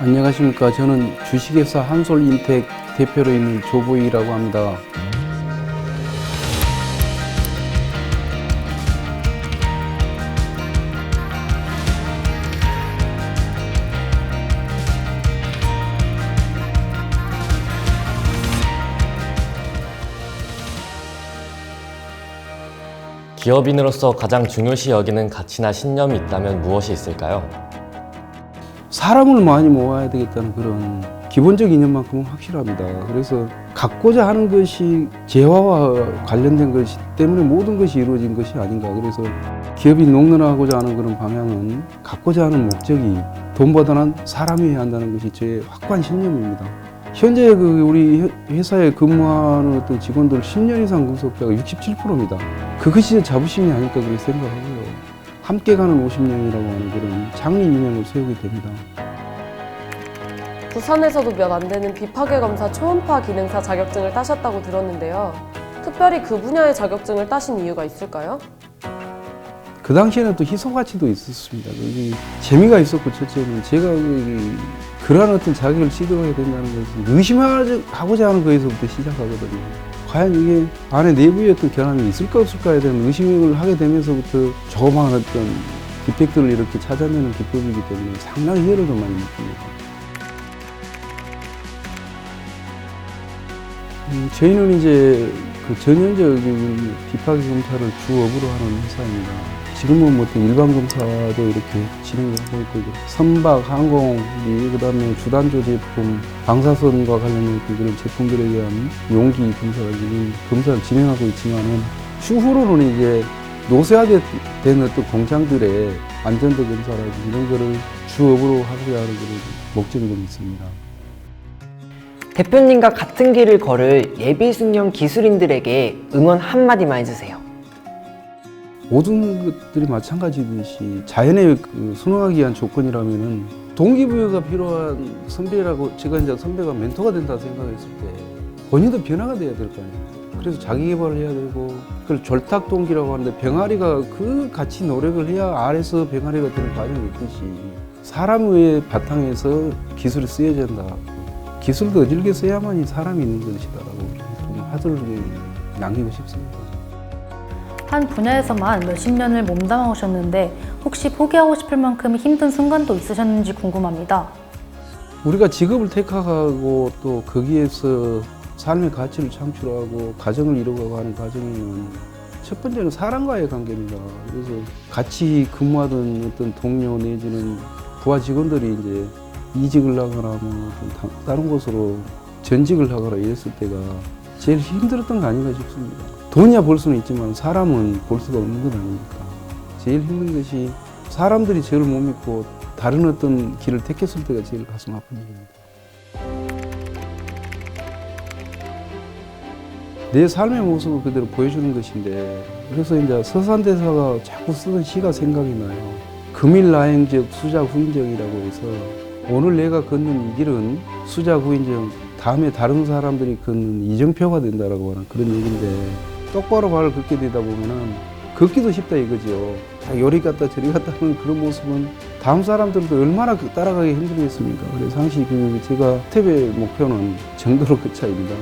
안녕하십니까. 저는 주식회사 한솔인텍 대표로 있는 조보이라고 합니다. 기업인으로서 가장 중요시 여기는 가치나 신념이 있다면 무엇이 있을까요? 사람을 많이 모아야 되겠다는 그런 기본적 이념만큼은 확실합니다. 그래서 갖고자 하는 것이 재화와 관련된 것이 때문에 모든 것이 이루어진 것이 아닌가. 그래서 기업이 농론하고자 하는 그런 방향은 갖고자 하는 목적이 돈보다는 사람이어야 한다는 것이 제 확고한 신념입니다. 현재 그 우리 회- 회사에 근무하는 어떤 직원들 10년 이상 근속자가 67%입니다. 그것이 제 자부심이 아닐까 그렇게 생각하고요. 함께 가는 50년이라고 하는 그런 장리 민영을 세우게 됩니다. 부산에서도 몇 안 되는 비파괴 검사 초음파 기능사 자격증을 따셨다고 들었는데요. 특별히 그 분야의 자격증을 따신 이유가 있을까요? 그 당시에는 또 희소 가치도 있었습니다. 재미가 있었고 첫째는 제가 그 그러한 어떤 자격을 시도하게 된다는 것은 의심하고자 하는 거에서부터 시작하거든요. 과연 이게 안에 내부에 어떤 결함이 있을까 없을까에 대한 의심을 하게 되면서부터 조그마한 어떤 디펙트를 이렇게 찾아내는 기법이기 때문에 상당히 희열을 많이 느낍니다. 음, 저희는 이제 그 전형적인 비파기 검사를 주 업으로 하는 회사입니다. 지금은 뭐 일반 검사도 이렇게 진행을 하고 있고, 선박, 항공, 그 다음에 주단조 제품, 방사선과 관련된 그런 제품들에 대한 용기 검사를 지금 검사를 진행하고 있지만은 추후로는 이제 노쇠화된 어떤 공장들의 안전도 검사라든지 이런 거를 주업으로 하고자 하는 그런 목적이 좀 있습니다. 대표님과 같은 길을 걸을 예비 승용 기술인들에게 응원 한마디만 해주세요. 모든 것들이 마찬가지듯이 자연에 그 순응하기 위한 조건이라면은 동기부여가 필요한 선배라고 제가 이제 선배가 멘토가 된다 생각했을 때 본인도 변화가 돼야 될 거 아니에요. 그래서 자기 개발을 해야 되고 그걸 졸탁 동기라고 하는데 병아리가 그 같이 노력을 해야 알에서 병아리가 되는 과정이 있듯이 사람의 바탕에서 기술이 쓰여야 된다. 기술도 어질게 써야만이 사람이 있는 것이다라고 좀 화두를 남기고 싶습니다. 한 분야에서만 몇십 년을 몸담아 오셨는데 혹시 포기하고 싶을 만큼 힘든 순간도 있으셨는지 궁금합니다. 우리가 직업을 택하고 또 거기에서 삶의 가치를 창출하고 가정을 이루어가고 하는 과정에는 첫 번째는 사람과의 관계입니다. 그래서 같이 근무하던 어떤 동료 내지는 부하 직원들이 이제 이직을 하거나 뭐 다른 곳으로 전직을 하거나 이랬을 때가 제일 힘들었던 거 아닌가 싶습니다. 돈이야 벌 수는 있지만 사람은 볼 수가 없는 것 아닙니까? 제일 힘든 것이 사람들이 저를 못 믿고 다른 어떤 길을 택했을 때가 제일 가슴 아픈 일입니다. 내 삶의 모습을 그대로 보여주는 것인데 그래서 이제 서산대사가 자꾸 쓰던 시가 생각이 나요. 금일 라행적 수자 후인정이라고 해서 오늘 내가 걷는 이 길은 수자 후인정 다음에 다른 사람들이 걷는 이정표가 된다라고 하는 그런 얘기인데 똑바로 발을 걷게 되다 보면은 걷기도 쉽다 이거죠. 자, 요리 갔다 저리 갔다 하는 그런 모습은 다음 사람들도 얼마나 그 따라가기 힘들겠습니까? 그래서 항시 그 제가 스텝의 목표는 정도로 그 차입니다.